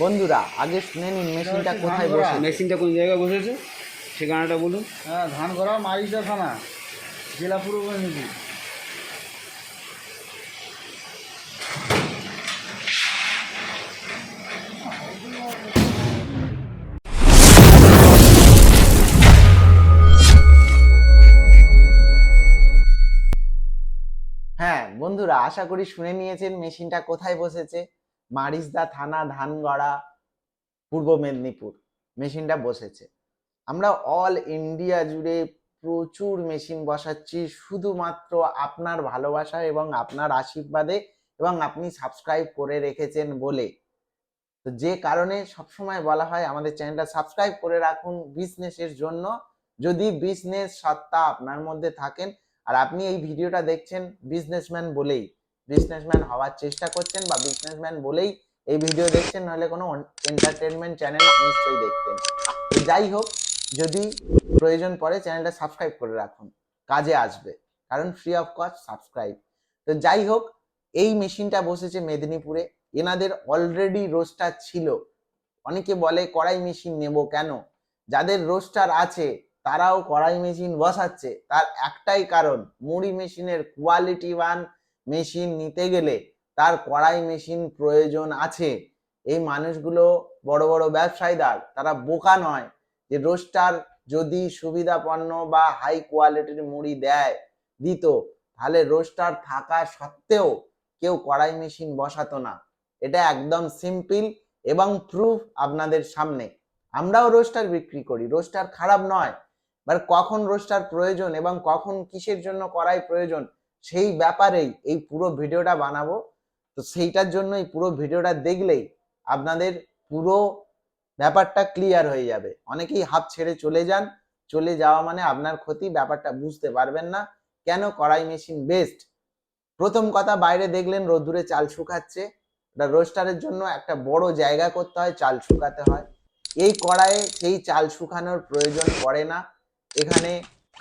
বন্ধুরা আগে শুনে নিন মেশিনটা কোথায় বসে মেশিনটা কোন জায়গায় বসেছে? ঠিকানাটা বলুন। হ্যাঁ ধান করা মারিচা থানা জেলা পূর্ব মেদিনীপুর। হ্যাঁ বন্ধুরা আশা করি শুনে নিয়েছেন মেশিনটা কোথায় বসেছে। মারিসদা থানা, ধানগড়া, পূর্ব মেদিনীপুর, মেশিনটা বসেছে। আমরা অল ইন্ডিয়া জুড়ে প্রচুর মেশিন বসাচ্ছি, শুধুমাত্র আপনার ভালোবাসা এবং আপনার আশীর্বাদে এবং আপনি সাবস্ক্রাইব করে রেখেছেন বলে। তো যে কারণে সবসময় বলা হয়, আমাদের চ্যানেলটা সাবস্ক্রাইব করে রাখুন বিজনেসের জন্য। যদি বিজনেস সত্তা আপনার মধ্যে থাকেন, আর আপনি এই ভিডিওটা দেখছেন বিজনেসম্যান বলেই বিজনেসম্যান হওয়ার চেষ্টা করছেন বা বিজনেসম্যান বলেই এই ভিডিও দেখছেন, নাহলে কোনো এন্টারটেনমেন্ট চ্যানেল নিশ্চয়ই দেখতেন যাই হোক, যদি প্রয়োজন পড়ে চ্যানেলটা সাবস্ক্রাইব করে রাখুন, কাজে আসবে। কারণ ফ্রি অফ কস্ট সাবস্ক্রাইব তো যাই হোক, এই মেশিনটা বসেছে মেদিনীপুরে। এনাদের অলরেডি রোস্টার ছিল। অনেকে বলে, কড়াই মেশিন নেব কেন? যাদের রোস্টার আছে, তারাও কড়াই মেশিন বসাচ্ছে। তার একটাই কারণ, মুড়ি মেশিনের কোয়ালিটি ওয়ান মেশিন নিতে গেলে তার কড়াই মেশিন প্রয়োজন আছে। এই মানুষগুলো বড় বড় ব্যবসায়ীদার, তারা বোকা নয় যে রোস্টার যদি সুবিধাপন্ন বা হাই কোয়ালিটির মুড়ি দেয়, দিত, তাহলে রোস্টার থাকা সত্ত্বেও কেউ কড়াই মেশিন বসাতো না। এটা একদম সিম্পল এবং প্রুফ আপনাদের সামনে। আমরাও রোস্টার বিক্রি করি। রোস্টার খারাপ নয়। এবার কখন রোস্টার প্রয়োজন এবং কখন কিসের জন্য কড়াই প্রয়োজন সেই ব্যাপারেই এই পুরো ভিডিওটা বানাবো। তো সেইটার জন্য এই পুরো ভিডিওটা দেখলেই আপনাদের পুরো ব্যাপারটা ক্লিয়ার হয়ে যাবে। অনেকেই হাত ছেড়ে চলে যান, চলে যাওয়া মানে আপনার ক্ষতি, ব্যাপারটা বুঝতে পারবেন না। কেন কড়াই মেশিন বেস্ট প্রথম কথা, বাইরে দেখলেন রোদ্দুরে চাল শুকাচ্ছে। রোস্টারের জন্য একটা বড় জায়গা করতে হয়, চাল শুকাতে হয়। এই কড়াইয়ে সেই চাল শুকানোর প্রয়োজন পড়ে না। এখানে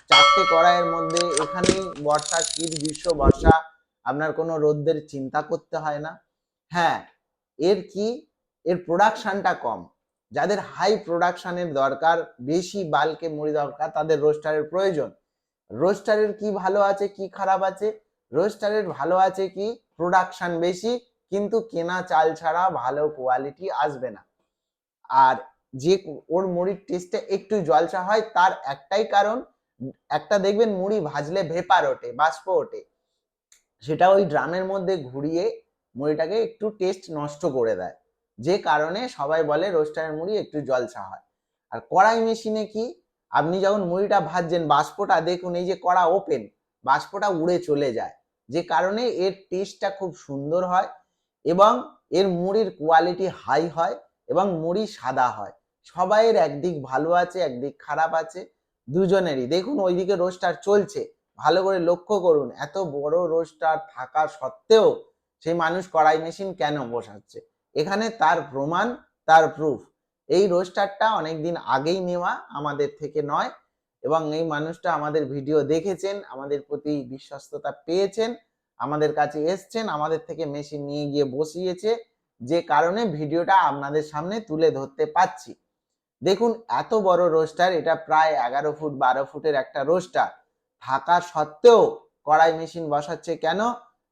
চারটে কড়াইয়ের মধ্যে এখানেই বর্ষা, শীত, গ্রীষ্ম, বর্ষা, আপনার কোনো রোদ্দের চিন্তা করতে হয় না। হ্যাঁ এর কি? এর প্রোডাকশনটা কম। যাদের হাই প্রোডাকশনের দরকার, বেশি বালকে মুড়ি দরকার, তাদের রোস্টারের প্রয়োজন। রোস্টারের কি ভালো আছে, কি খারাপ আছে? রোস্টারের ভালো আছে কি? প্রোডাকশন বেশি, কিন্তু কেনা চাল ছাড়া ভালো কোয়ালিটি আসবে না। আর যে ওর মুড়ির টেস্টে একটু জলসা হয়, তার একটাই কারণ একটা দেখবেন মুড়ি ভাজলে ভেপার ওঠে, বাষ্প ওঠে। সেটা ওই ড্রামের মধ্যে ঘুরিয়ে মুড়িটাকে একটু টেস্ট নষ্ট করে দেয়। যে কারণে সবাই বলে রোস্টারের মুড়ি একটু জলসা হয়। আর কড়াই মেশিনে কি? আপনি যখন মুড়িটা ভাজছেন, বাষ্পটা দেখুন, এই যে কড়া ওপেন বাষ্পটা উড়ে চলে যায়। যে কারণে এর টেস্টটা খুব সুন্দর হয় এবং এর মুড়ির কোয়ালিটি হাই হয় এবং মুড়ি সাদা হয়। সবাইয়ের একদিক ভালো আছে, একদিক খারাপ আছে। দুজনেরই। দেখুন, ওইদিকে রোস্টার চলছে। ভালো করে লক্ষ্য করুন, এত বড় রোস্টার থাকা সত্ত্বেও সেই মানুষ কড়াই মেশিন কেন বসাচ্ছে? এখানে তার প্রমাণ, তার প্রুফ এই রোস্টারটা অনেকদিন আগেই নেওয়া আমাদের থেকে নয় এবং এই মানুষটা আমাদের ভিডিও দেখেছেন, আমাদের প্রতি বিশ্বস্ততা পেয়েছেন, আমাদের কাছে এসছেন, আমাদের থেকে মেশিন নিয়ে গিয়ে বসিয়েছে। যে কারণে ভিডিওটা আপনাদের সামনে তুলে ধরতে পাচ্ছি দেখুন, এত বড় রোস্টার এটা প্রায় এগারো ফুট, বারো ফুটের একটা রোস্টার থাকা সত্ত্বেও কড়াই মেশিন বসাচ্ছে কেন?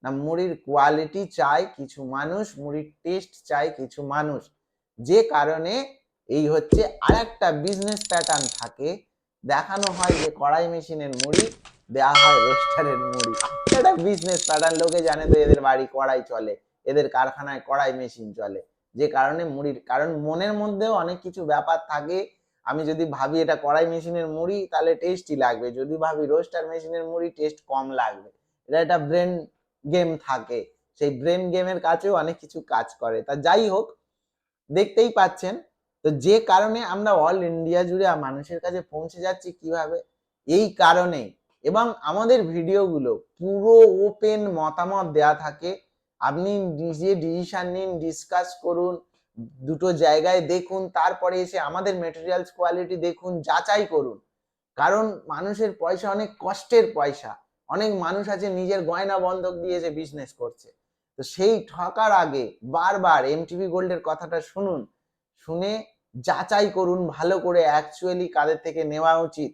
না, মুড়ির কোয়ালিটি চাই কিছু মানুষ, মুড়ির টেস্ট চাই কিছু মানুষ। যে কারণে এই হচ্ছে আরেকটা বিজনেস প্যাটার্ন থাকে। দেখানো হয় যে কড়াই মেশিনের মুড়ি দেওয়া হয় রোস্টারের মুড়ি। এটা বিজনেস প্যাটার্ন লোকে জানে তো এদের বাড়ি কড়াই চলে, এদের কারখানায় কড়াই মেশিন চলে। যে কারণে মুড়ির, কারণ মনের মধ্যেও অনেক কিছু ব্যাপার থাকে। আমি যদি ভাবি এটা কড়াই মেশিনের মুড়ি, তাহলে টেস্টই লাগবে। যদি ভাবি রোস্টার মেশিনের মুড়ি টেস্ট কম লাগবে। এটা একটা ব্রেন গেম থাকে। সেই ব্রেন গেমের কাছেও অনেক কিছু কাজ করে। তা যাই হোক, দেখতেই পাচ্ছেন। তো যে কারণে আমরা অল ইন্ডিয়া জুড়ে মানুষের কাছে পৌঁছে যাচ্ছি কীভাবে? এই কারণে এবং আমাদের ভিডিওগুলো পুরো ওপেন মতামত দেয়া থাকে। আপনি নিজে ডিসিশন নিন ডিসকাস করুন, দুটো জায়গায় দেখুন, তারপরে এসে আমাদের মেটেরিয়ালস কোয়ালিটি দেখুন, যাচাই করুন। কারণ মানুষের পয়সা অনেক কষ্টের পয়সা। অনেক মানুষ আছে নিজের গয়না বন্ধক দিয়ে এসে বিজনেস করছে। তো সেই ঠকার আগে বারবার এমটিভি গোল্ডের কথাটা শুনুন, শুনে যাচাই করুন, ভালো করে অ্যাকচুয়ালি কাদের থেকে নেওয়া উচিত,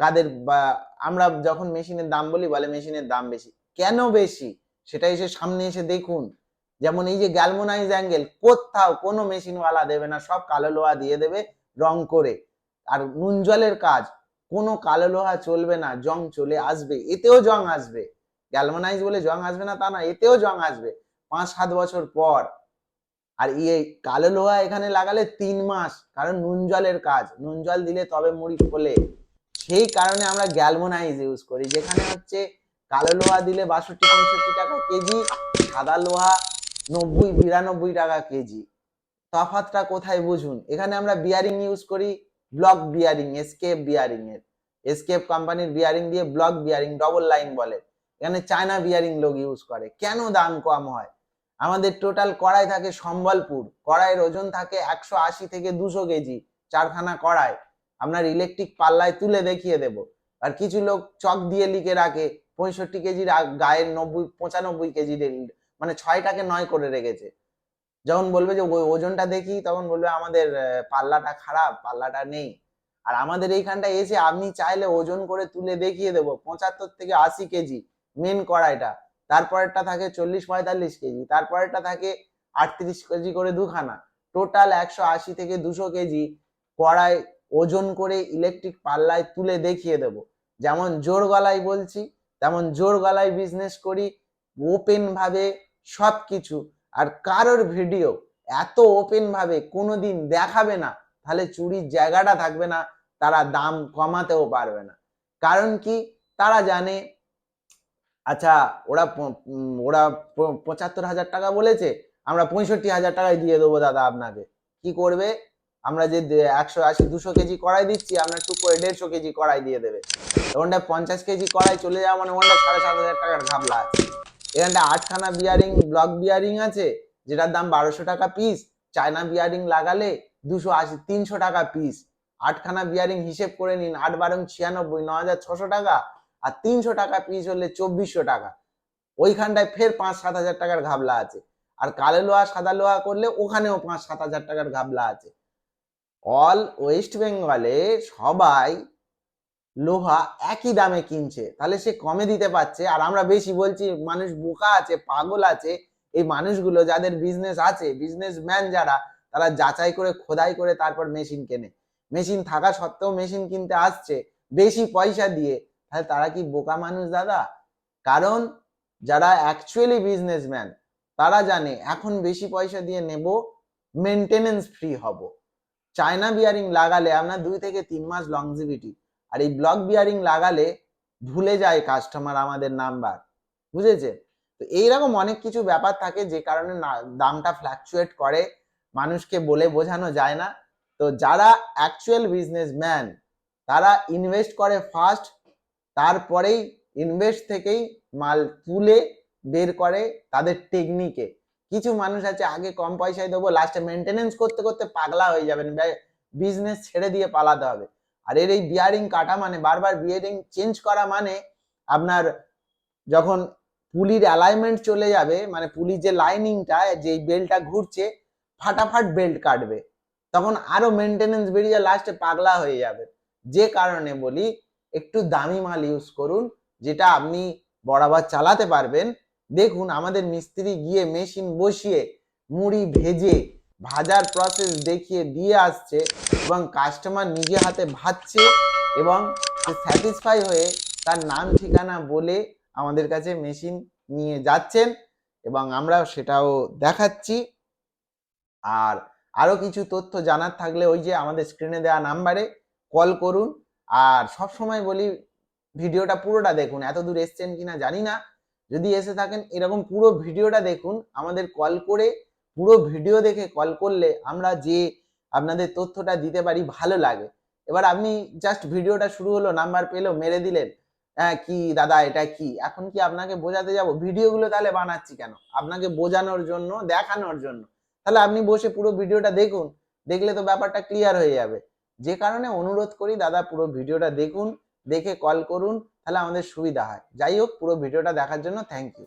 কাদের বা আমরা যখন মেশিনের দাম বলি বলে মেশিনের দাম বেশি। কেন বেশি? সেটা এসে সামনে এসে দেখুন। যেমন এই যে গ্যালমোনাইজ অ্যাঙ্গেল কোথাও কোনো মেশিনওয়ালা দেবে না, সব কালো লোহা দিয়ে দেবে রং করে। আর নুন জলের কাজ, কোনো কালো লোহা চলবে না, জং চলে আসবে, এতেও জং আসবে। গ্যালমানাইজ বলে জং আসবে না তা না, এতেও জং আসবে পাঁচ সাত বছর পর। আর ইয়ে কালো লোহা এখানে লাগালে তিন মাস, কারণ নুন জলের কাজ, নুন জল দিলে তবে মুড়ি খোলে সেই কারণে আমরা গ্যালমোনাইজ ইউজ করি, যেখানে হচ্ছে কালো লোহা দিলে বাষট্টি, পঁয়ষট্টি টাকা কেজি, সাদা লোহা নব্বই, বিরানব্বই টাকা কেজি। তফাতটা কোথায় বুঝুন? এখানে আমরা বিয়ারিং ইউজ করি ব্লক বিয়ারিং এসকেপ বিয়ারিং এর। এসকেপ কোম্পানির বিয়ারিং দিয়ে ব্লক বিয়ারিং ডবল লাইন বলে। এখানে চায়না বিয়ারিং লোক ইউজ করে। কেন দাম কম হয়? আমাদের টোটাল কড়াই থাকে সম্বলপুর। কড়াইয়ের ওজন থাকে একশো আশি থেকে দুশো কেজি, চারখানা কড়াই। আপনার ইলেকট্রিক পাল্লায় তুলে দেখিয়ে দেব। আর কিছু লোক চক দিয়ে লিখে রাখে পঁয়ষট্টি কেজির গায়ের নব্বই, পঁচানব্বই কেজি মানে ছয়টাকে নয় করে রেখেছে। যখন বলবে যে ওজনটা দেখি, তখন বলবে আমাদের পাল্লাটা খারাপ, পাল্লাটা নেই। আর আমাদের এইখানটায় এসে আমি চাইলে ওজন করে তুলে দেখিয়ে দেবো, পঁচাত্তর থেকে আশি কেজি মেন কড়াইটা। তারপরেরটা থাকে চল্লিশ পঁয়তাল্লিশ কেজি, তারপরেরটা থাকে আটত্রিশ কেজি করে দুখানা। টোটাল একশো আশি থেকে দুশো কেজি কড়াই ওজন করে ইলেকট্রিক পাল্লায় তুলে দেখিয়ে দেব। যেমন জোর গলায় বলছি তেমন জোর গলায় বিজনেস করি ওপেন ভাবে সব কিছু আর কারোর ভিডিও এত ওপেন ভাবে কোনোদিন দেখাবে না, তাহলে চুরির জায়গাটা থাকবে না, তারা দাম কমাতেও পারবে না। কারণ কি? তারা জানে আচ্ছা ওরা ওরা পঁচাত্তর হাজার টাকা বলেছে, আমরা পঁয়ষট্টি হাজার টাকায় দিয়ে দেবো দাদা আপনাকে। কি করবে? আমরা যে একশো আশি, দুশো কেজি কড়াই দিচ্ছি আপনার টুক করে দেড়শো কেজি কড়াই দিয়ে দেবে। ওখানটা পঞ্চাশ কেজি কড়াই চলে যাওয়া মানে ওখানটা সাড়ে সাত হাজার টাকার ঘাবলা আছে। এখানটা আটখানা বিয়ারিং ব্লক বিয়ারিং আছে, যেটার দাম বারোশো টাকা পিস চায়না বিয়ারিং লাগালে দুশো আশি, তিনশো টাকা পিস আটখানা বিয়ারিং হিসেব করে নিন, আট বারং ছিয়ানব্বই, ন হাজার ছশো টাকা, আর তিনশো টাকা পিস হলে চব্বিশশো টাকা। ওইখানটায় ফের পাঁচ সাত হাজার টাকার ঘাবলা আছে। আর কালো লোহা, সাদা লোহা করলে ওখানেও পাঁচ সাত হাজার টাকার ঘাবলা আছে। অল ওয়েস্ট বেঙ্গলে সবাই লোহা একই দামে কিনছে। তাহলে সে কমে দিতে পারছে। আর আমরা বেশি বলছি, মানুষ বোকা আছে, পাগল আছে। এই মানুষগুলো যাদের বিজনেস আছে বিজনেসম্যান যারা, তারা যাচাই করে, খোদাই করে তারপর মেশিন কেনে। মেশিন থাকা সত্ত্বেও মেশিন কিনতে আসছে, বেশি পয়সা দিয়ে। তাহলে তারা কি বোকা মানুষ, দাদা? কারণ যারা অ্যাকচুয়ালি বিজনেসম্যান তারা জানে এখন বেশি পয়সা দিয়ে নেব মেনটেনেন্স ফ্রি হব। চায়না বিয়ারিং লাগালে আপনার দুই থেকে তিন মাস লংজিভিটি আর এই ব্লক বিয়ারিং লাগালে ভুলে যায় কাস্টমার আমাদের নাম্বার বুঝেছে তো এইরকম অনেক কিছু ব্যাপার থাকে যে কারণে দামটা ফ্ল্যাকচুয়েট করে, মানুষকে বলে বোঝানো যায় না। তো যারা অ্যাকচুয়াল বিজনেসম্যান তারা ইনভেস্ট করে ফার্স্ট তারপরেই ইনভেস্ট থেকেই মাল তুলে বের করে তাদের টেকনিকে কিছু মানুষ আছে, আগে কম পয়সায় দেবো লাস্টে মেনটেনেন্স করতে করতে পাগলা হয়ে যাবেন। বিজনেস ছেড়ে দিয়ে পালাতে হবে। আর এর এই বিয়ারিং কাটা মানে বারবার বিয়ারিং চেঞ্জ করা মানে আপনার যখন পুলির অ্যালাইনমেন্ট চলে যাবে মানে পুলির যে লাইনিংটা যে বেল্টটা ঘুরছে, ফাটাফাট বেল্ট কাটবে। তখন আরও মেনটেনেন্স বেরিয়ে লাস্টে পাগলা হয়ে যাবে। যে কারণে বলি, একটু দামি মাল ইউজ করুন, যেটা আপনি বরাবর চালাতে পারবেন দেখুন আমাদের মিস্ত্রি গিয়ে মেশিন বসিয়ে মুড়ি ভেজে ভাজার প্রসেস দেখিয়ে দিয়ে আসছে এবং কাস্টমার নিজে হাতে ভাজছে এবং স্যাটিসফাই হয়ে তার নাম ঠিকানা বলে আমাদের কাছে মেশিন নিয়ে যাচ্ছেন এবং আমরা সেটাও দেখাচ্ছি। আর আরও কিছু তথ্য জানার থাকলে ওই যে আমাদের স্ক্রিনে দেওয়া নাম্বারে কল করুন। আর সব সময় বলি, ভিডিওটা পুরোটা দেখুন। এত দূর এসছেন কিনা জানি না। যদি এসে থাকেন, এরকম পুরো ভিডিওটা দেখুন। আমাদের কল করে পুরো ভিডিও দেখে কল করলে আমরা যে আপনাদের তথ্যটা দিতে পারি, ভালো লাগে। এবার আপনি জাস্ট ভিডিওটা শুরু হলো নাম্বার পেল, মেরে দিলেন। হ্যাঁ কি দাদা, এটা কি? এখন কি আপনাকে বোঝাতে যাব? ভিডিওগুলো তাহলে বানাচ্ছি কেন? আপনাকে বোঝানোর জন্য, দেখানোর জন্য। তাহলে আপনি বসে পুরো ভিডিওটা দেখুন, দেখলে তো ব্যাপারটা ক্লিয়ার হয়ে যাবে। যে কারণে অনুরোধ করি, দাদা, পুরো ভিডিওটা দেখুন। দেখে কল করুন, তাহলে আমাদের সুবিধা হয়। যাই হোক, পুরো ভিডিওটা দেখার জন্য থ্যাংক ইউ